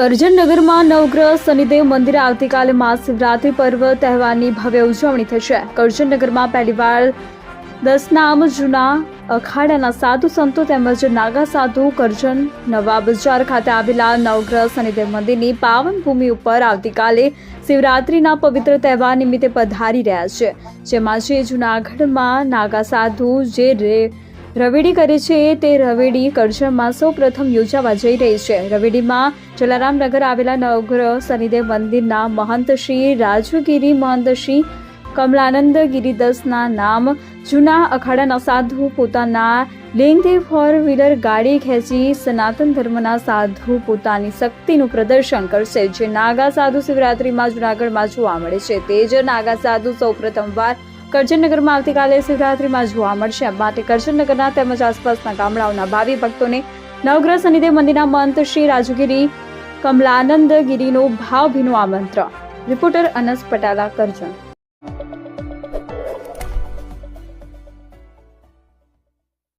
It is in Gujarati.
કરજણ નગરમાં નવગ્રહ શનિદેવ મંદિરે આવતીકાલે મહાશિવરાત્રિ પર્વ તહેવારની ભવ્ય ઉજવણી થશે. કરજણનગરમાં પહેલીવાર દસ નામ જૂના અખાડાના સાધુ સંતો તેમજ નાગા સાધુ કરજણ નવા બજાર ખાતે આવેલા નવગ્રહ શનિદેવ મંદિરની પાવન ભૂમિ ઉપર આવતીકાલે શિવરાત્રિના પવિત્ર તહેવાર નિમિત્તે પધારી રહ્યા છે. જેમાં જે જૂનાગઢમાં નાગા સાધુ, જે રે રવેડી કરે છે તે રવેડી કરજણમાં સૌ પ્રથમ યોજાવા જઈ રહી છે. રવેડીમાં જલારામનગર આવેલા નવગ્રહ શનિદેવ મંદિરના મહંત શ્રી રાજગીરી મહંત શ્રી કમલાનંદ ગિરિદસના નામ, જૂના અખાડાના સાધુ પોતાના લિંગથી ફોર વ્હીલર ગાડી ખેંચી સનાતન ધર્મના સાધુ પોતાની શક્તિનું પ્રદર્શન કરશે. જે નાગા સાધુ શિવરાત્રિમાં જૂનાગઢમાં જોવા મળે છે. તે જ નાગા સાધુ સૌ પ્રથમવાર કરજણનગરમાં આવતીકાલે શિવરાત્રીમાં જોવા મળશે. માટે કરજણનગરના તેમજ આસપાસના ગામડાઓના ભાવિ ભક્તોને નવગ્રહ શનિદેવ મંદિરના મંત શ્રી રાજુગીરી કમલાનંદ ગિરીનું ભાવભીનું આમંત્રણ રિપોર્ટર અનસ પટાલા, કરજણ.